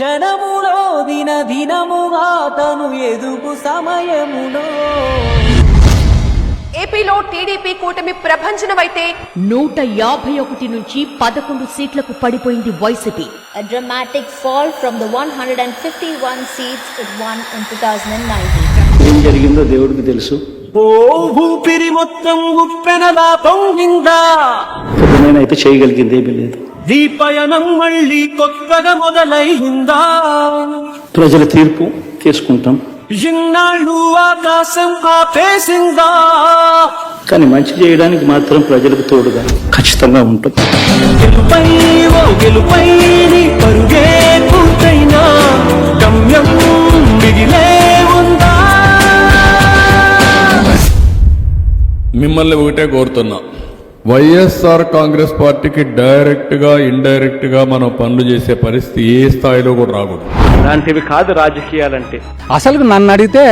జనములో దిన దినముగా తను ఎదుగు సమయములో. ఏపీలో టీడీపీ కూటమి ప్రభంజనమైతే నూట యాభై ఒకటి నుంచి పదకొండు సీట్లకు పడిపోయింది YCP. A dramatic fall from the 151 seats it won in 2019. ఏం జరిగిందో దేవుడికి తెలుసు. ఓ ఊపిరి మొత్తం ఉప్పెనలా పొంగిందా నేనైతే చేయగలిగింది ఏమీ లేదు. దీపయనం మళ్ళీ కొత్తగా మొదలైందా? ప్రజల తీర్పు తీసుకుంటాం. ఇన్నాళ్ళు ఆకాశం ఆపేసిందా? కానీ మంచి చేయడానికి మాత్రం ప్రజలకు తోడుగా ఖచ్చితంగా ఉంటుంది గెలుపై ఓ గెలుపై నీ పరుగే పూర్తయినా? గమ్యం మిగిలే ఉందా? మిమ్మల్ని ఒకటే కోరుతున్నా. వైఎస్ఆర్ కాంగ్రెస్ పార్టీకి డైరెక్ట్గా ఇండైరెక్ట్గా మనం పనులు చేసే పరిస్థితి ఏ స్థాయిలో కూడా రాకూడదు. అలాంటివి కాదు రాజకీయాలంటే. అసలు నన్ను అడిగితే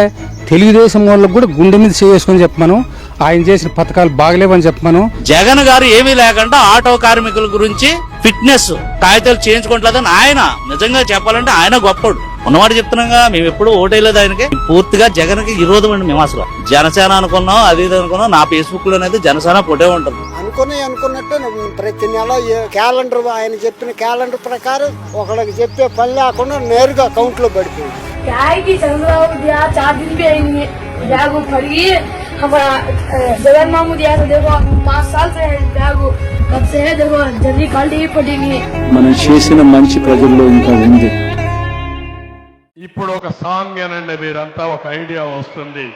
తెలుగుదేశం వాళ్ళకు కూడా గుండె మీద చేసుకొని చెప్పమను. ఆయన చేసిన పథకాలు బాగలేవని చెప్పమను. జగన్ గారు ఏమీ లేకుండా ఆటో కార్మికుల గురించి ఫిట్నెస్ కాగితాలు చేయించుకోవట్లేదని ఆయన నిజంగా చెప్పాలంటే ఆయన గొప్పడు ఉన్నమాట చెప్తున్నాగా మేము ఎప్పుడు ఓటేయలేదు ఆయనకి. పూర్తిగా జగన్కి విరోధం అండి మేము అసలు. జనసేన అనుకున్నాం అది ఇది అనుకున్నాం నా ఫేస్బుక్ లోనైతే జనసేన పొటే ఉంటుంది అనుకుని అనుకున్నట్టు ప్రతి నెల ఏ క్యాలెండర్ ఆయన చెప్పిన క్యాలెండర్ ప్రకారం ఒకళ్ళకి చెప్పే పని లేకుండా నేరుగా అకౌంట్ లో పడిపోయింది क्या है कि चंद्रबाबू दिया चार दिन भी आएंगे बैग वो फट गई हमारा अ, जगन मामू दिया तो देखो पाँच साल से है बैग वो कब से है देखो जल्दी कल ही पड़ेंगे మనం చేసిన మంచి ప్రజల్లో ఇంకా ఉంది ఇప్పుడు ఒక సాంగ్ అనండి మీరంతా ఒక ఐడియా వస్తుంది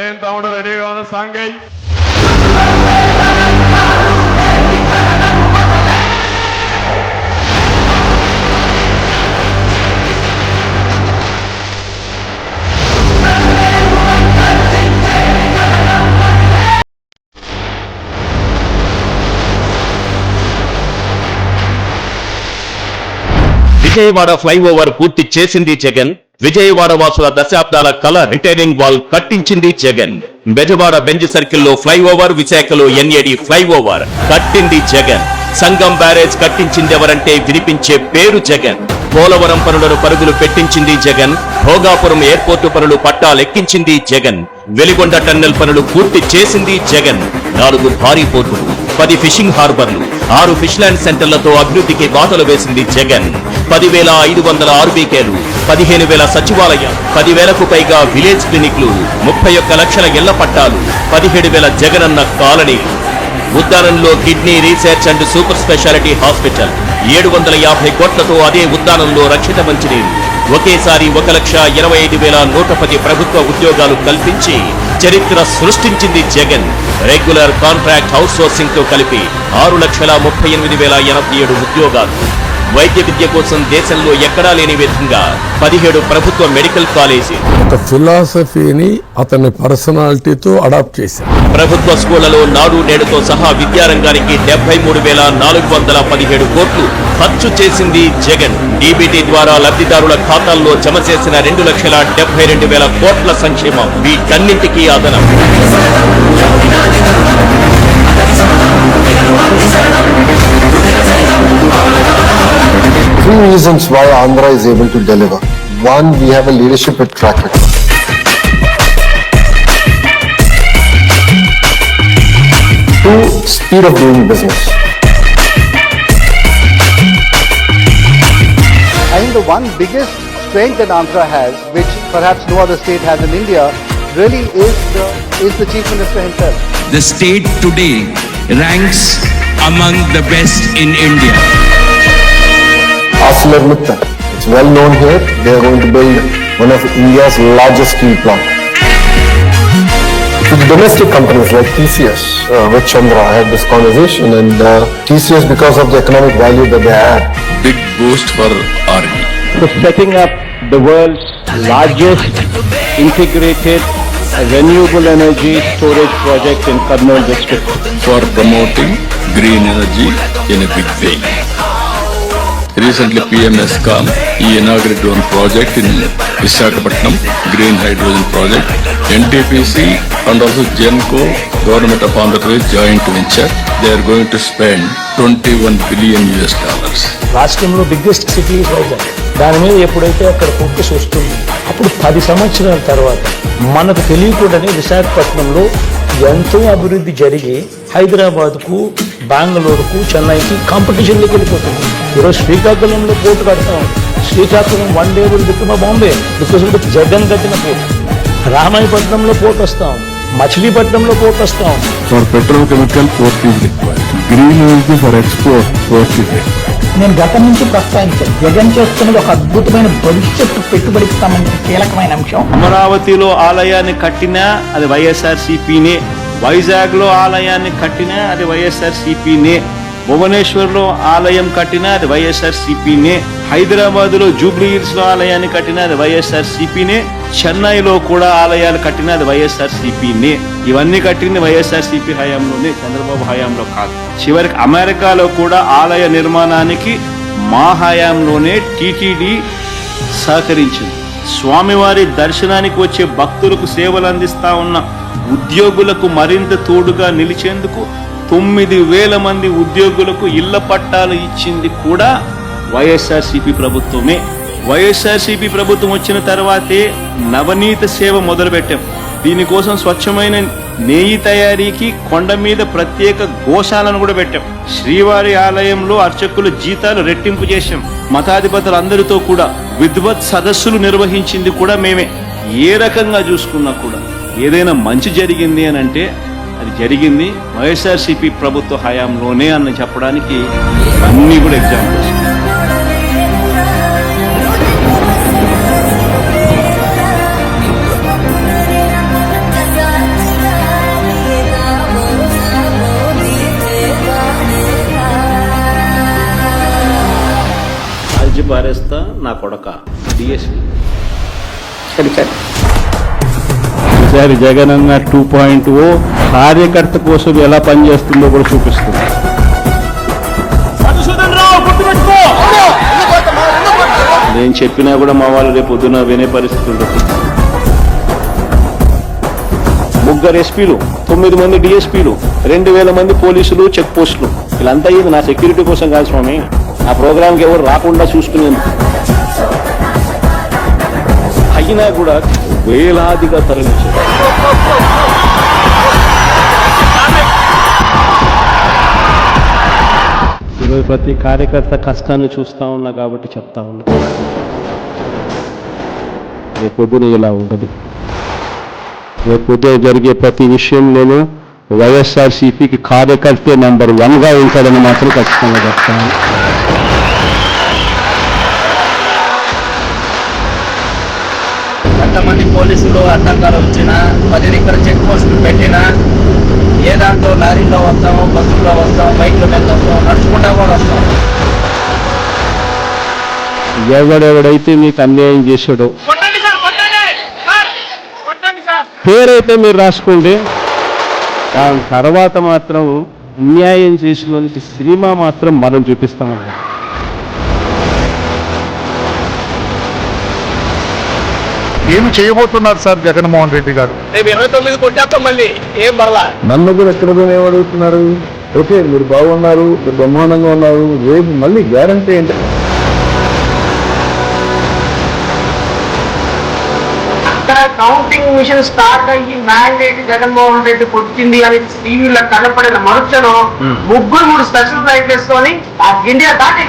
ఏం తమ్ముడు రెడీగా ఉంది సాంగ్ అయ్యి విజయవాడ ఫ్లైఓవర్ పూర్తి చేసింది జగన్. విజయవాడ వాసుల దశాబ్దాల కళ రిటైరింగ్ వాల్ కట్టించింది జగన్. బెజవాడ బెంజ్ సర్కిల్లో ఫ్లైఓవర్ విశాఖలో ఎన్ఏడి ఫ్లైఓవర్ కట్టింది జగన్. సంగం బ్యారేజ్ కట్టించింది ఎవరంటే వినిపించే పేరు జగన్. పోలవరం పనులను పరుగులు పెట్టించింది జగన్. భోగాపురం ఎయిర్పోర్టు పనులు పట్టాలెక్కించింది జగన్. వెలిగొండ టన్నెల్ పనులు పూర్తి చేసింది జగన్. నాలుగు భారీ పోర్టులు పది ఫిషింగ్ హార్బర్లు ఆరు ఫిష్ ల్యాండ్ సెంటర్లతో అభివృద్ధికి బాటలు వేసింది జగన్. పదివేల ఐదు వందల ఆర్బీకేలు పదిహేను వేల సచివాలయం పదివేలకు పైగా విలేజ్ క్లినిక్లు ముప్పై ఒక్క లక్షల ఇళ్ళ పట్టాలు పదిహేడు వేల Jagananna colony. ఉద్దానంలో kidney research and super speciality hospital ఏడు వందల యాభై కోట్లతో అదే ఉద్దానంలో రక్షిత మంచినీరు. ఒకేసారి ఒక లక్ష ఇరవై ఐదు వేల నూట పది ప్రభుత్వ ఉద్యోగాలు కల్పించి చరిత్ర సృష్టించింది జగన్. రెగ్యులర్ కాంట్రాక్ట్ అవుట్సోర్సింగ్తో కలిపి ఆరు లక్షల ముప్పై ఎనిమిది వేల ఎనభై ఏడు ఉద్యోగాలు. వైద్య విద్య కోసం దేశంలో ఎక్కడా లేని విధంగా పదిహేడు ప్రభుత్వ మెడికల్ కాలేజీ ఒక ఫిలాసఫీని అతని పర్సనాలిటీతో అడాప్ట్ చేశారు. ప్రభుత్వ స్కూళ్ళలో నాడు నేడుతో సహా విద్యారంగానికి డెబ్బై మూడు వేల నాలుగు వందల పదిహేడు కోట్లు ఖర్చు చేసింది జగన్. డీబీటీ ద్వారా లబ్ధిదారుల ఖాతాల్లో జమ చేసిన రెండు లక్షల డెబ్బై రెండు వేల కోట్ల సంక్షేమం. వీటన్నింటికీ అదనం. Three reasons why Andhra is able to deliver. One, we have a leadership with track record. Two, speed of doing business. I think the one biggest strength that Andhra has, which perhaps no other state has in India, really is the is the chief minister himself. The state today ranks among the best in India. ArcelorMittal. It's well known here. They are going to build one of India's largest steel plant. With domestic companies like TCS, uh, with Chandra, I had this conversation and uh, TCS because of the economic value that they add. Big boost for RE. So setting up the world's largest integrated renewable energy storage project in Karnal district. For promoting green energy in a big way. Recently PMS come ఈ inaugurate loan project in Visakhapatnam green hydrogen project NTPC and also Genco government of Andhra Pradesh joint venture they are going to spend twenty one billion US dollars రాష్ట్రంలో biggest city దాని మీద ఎప్పుడైతే అక్కడ focus వస్తుంది అప్పుడు పది సంవత్సరాల తర్వాత మనకు తెలియకూడని విశాఖపట్నంలో ఎంతో అభివృద్ధి జరిగి హైదరాబాద్కు బెంగళూరుకు చెన్నైకి కాంపిటీషన్లోకి వెళ్ళిపోతుంది. ఈరోజు శ్రీకాకుళంలో పోటు కడతాం Srikakulam one day will become Bombay because Jagan కట్టిన పోటు. రామాయపట్నంలో పోటు వస్తాం. మచిలీపట్నంలో పోటు వస్తాం. For port is required green energy for export port is నేను గతం నుంచి ప్రస్తావించాను. జగన్ చేస్తున్నది ఒక అద్భుతమైన భవిష్యత్తు పెట్టుబడికి సంబంధించిన కీలకమైన అంశం. అమరావతిలో ఆలయాన్ని కట్టినా అది వైఎస్ఆర్ సిపినే వైజాగ్లో ఆలయాన్ని కట్టినా అది వైఎస్ఆర్ సిపినే భువనేశ్వర్లో ఆలయం కట్టినా అది వైఎస్ఆర్ సిపినే హైదరాబాద్లో జూబ్లీ హిల్స్లో ఆలయాన్ని కట్టినా అది వైఎస్ఆర్ సిపినే చెన్నైలో కూడా ఆలయాలు కట్టినా అది వైఎస్ఆర్ సిపినే ఇవన్నీ కట్టింది వైఎస్ఆర్ సిపి హయాంలోనే చంద్రబాబు హయాంలో కాదు. చివరికి అమెరికాలో కూడా ఆలయ నిర్మాణానికి మా హయాంలోనే టిటిడి సహకరించింది. స్వామివారి దర్శనానికి వచ్చే భక్తులకు సేవలు అందిస్తా ఉన్న ఉద్యోగులకు మరింత తోడుగా నిలిచేందుకు తొమ్మిది వేల మంది ఉద్యోగులకు ఇళ్ళ పట్టాలు ఇచ్చింది కూడా వైఎస్ఆర్సీపీ ప్రభుత్వమే. వైఎస్ఆర్సీపీ ప్రభుత్వం వచ్చిన తర్వాతే నవనీత సేవ మొదలుపెట్టాం. దీనికోసం స్వచ్ఛమైన నెయ్యి తయారీకి కొండ మీద ప్రత్యేక గోశాలను కూడా పెట్టాం. శ్రీవారి ఆలయంలో అర్చకుల జీతాలు రెట్టింపు చేశాం. మతాధిపతులందరితో కూడా విద్వత్ సదస్సులు నిర్వహించింది కూడా మేమే. ఏ రకంగా చూసుకున్నా కూడా. ఏదైనా మంచి జరిగింది అని అంటే అది జరిగింది వైఎస్ఆర్సీపీ ప్రభుత్వ హయాంలోనే అన్న చెప్పడానికి అన్నీ కూడా ఎగ్జాంపుల్స్ కాల్చి పారేస్తా నా కొడక. డిఎస్పీ ఈసారి జగన్ అన్న టూ పాయింట్ ఓ కార్యకర్త కోసం ఎలా పనిచేస్తుందో కూడా చూపిస్తుంది. నేను చెప్పినా కూడా మా వాళ్ళు రేపు పొద్దున వినే పరిస్థితి ఉండదు ముగ్గురు ఎస్పీలు తొమ్మిది మంది డిఎస్పీలు రెండు వేల మంది పోలీసులు చెక్ పోస్టులు. వీళ్ళంతా ఇది నా సెక్యూరిటీ కోసం కాదు స్వామి. ఆ ప్రోగ్రాంకి ఎవరు రాకుండా చూసుకునేందుకు అయినా కూడా వేలాదిగా తరలించారు. ఈరోజు ప్రతి కార్యకర్త కష్టాన్ని చూస్తా ఉన్నా కాబట్టి చెప్తా ఉన్నా. రేపు పొద్దున ఇలా ఉండదు. రేపు పొద్దున జరిగే ప్రతి విషయంలోనూ వైఎస్ఆర్సీపీకి కార్యకర్తే నెంబర్ వన్గా ఉంటాడని మాత్రం ఖచ్చితంగా చెప్తాను. ఎంతమంది పోలీసులు అడ్డంకాలు వచ్చినా పది ఇక్కడ చెక్ పోస్టులు పెట్టినా ఏ దాంట్లో లారీలో వస్తాము బస్సులో వస్తాము బైక్ల మీద వస్తాము నడుచుకుంటా కూడా వస్తాం. ఎవడెవడైతే మీకు అన్యాయం చేశాడో పేరైతే మీరు రాసుకోండి. దాని తర్వాత మాత్రం అన్యాయం చేసిన సినిమా మాత్రం మనం చూపిస్తామన్నమాట ఏమి చేయబోతున్నారు సార్ జగన్మోహన్ రెడ్డి గారు? రేపు ఇరవై తొమ్మిది కొట్టేస్తాం మళ్ళీ. ఏం నన్ను కూడా ఎక్కడ ఏమడుగుతున్నారు ఓకే మీరు బాగున్నారు మీరు బ్రహ్మాండంగా ఉన్నారు. రేపు మళ్ళీ గ్యారంటీ ఏంటి అక్కడ కౌంటింగ్ మిషన్ స్టార్ట్ అయ్యి మ్యాండేట్ జగన్మోహన్ రెడ్డి వచ్చింది అని టీవీలో కనపడిన మరుక్షణం ముగ్గురు మూడు స్పెషల్ ఫ్లైట్ వేసుకొని ఆ ఇండియా దాటి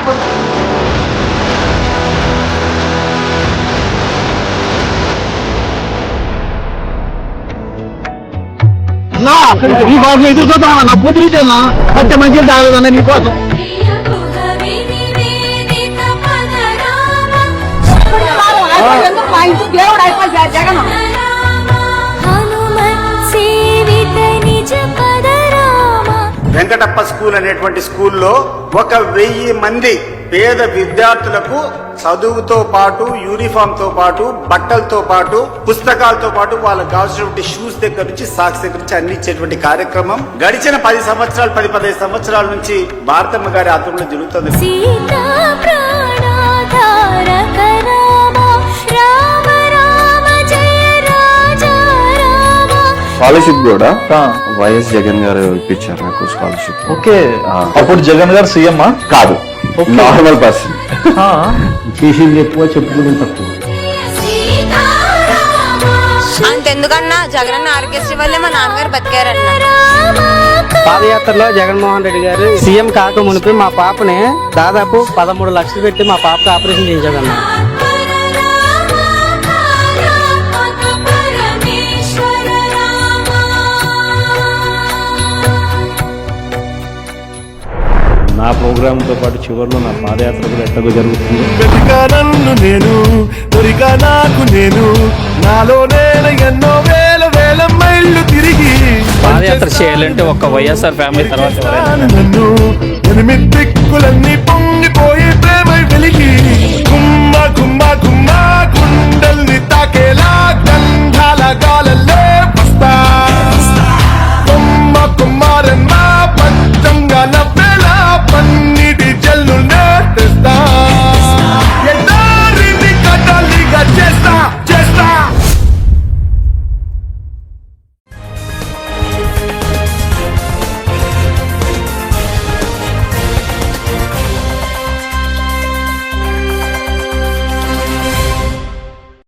వెళ్ళిపోతుంది. నా నీ కోసం ఎదురు చూద్దాం నా పొద్దున పచ్చ మంచి తాగదన్న నీ వెంకటప్ప స్కూల్ అనేటువంటి స్కూల్లో ఒక వెయ్యి మంది పేద విద్యార్థులకు చదువుతో పాటు యూనిఫామ్తో పాటు బట్టలతో పాటు పుస్తకాలతో పాటు వాళ్ళకు కావాల్సినటువంటి షూస్ దగ్గర నుంచి సాక్స్ దగ్గర నుంచి అన్ని ఇచ్చేటువంటి కార్యక్రమం. గడిచిన పది సంవత్సరాలు పది పదిహేను సంవత్సరాల నుంచి భారతమ్మ గారి ఆధ్వర్యంలో జరుగుతుంది. స్కాలర్షిప్ కూడా వైఎస్ జగన్ గారు ఇప్పించారు నాకు స్కాలర్షిప్. ఓకే. అప్పుడు జగన్ గారు సీఎం కాదు. Normal person. చేసింది ఎక్కువ చెప్పుకుని తక్కువ. అంతెందుకన్నా జగనన్న ఆరోగ్యశ్రీ వల్లే మా నాన్నగారు బతికారన్న. పాదయాత్రలో జగన్మోహన్ రెడ్డి గారు సీఎం కాక మునిపి మా పాపని దాదాపు పదమూడు లక్షలు పెట్టి మా పాపకి ఆపరేషన్ చేయించాడన్న. నా ప్రోగ్రాంతో పాటు చివరిలో నా పాదయాత్ర కూడా ఎట్లాగో జరుగుతుంది. నన్ను నేను దొరికా నాకు నేను. నాలో నేను ఎన్నో వేల వేల మైళ్ళు తిరిగి పాదయాత్ర చేయాలంటే ఒక వైఎస్ఆర్ ఫ్యామిలీ తర్వాత నన్ను. ఎనిమిది దిక్కులన్నీ పొంగిపోయి ప్రేమ వెలిగి గుమ్మ గుమ్మ గుమ్మ గుండెల్ని తాకేలా గంధాల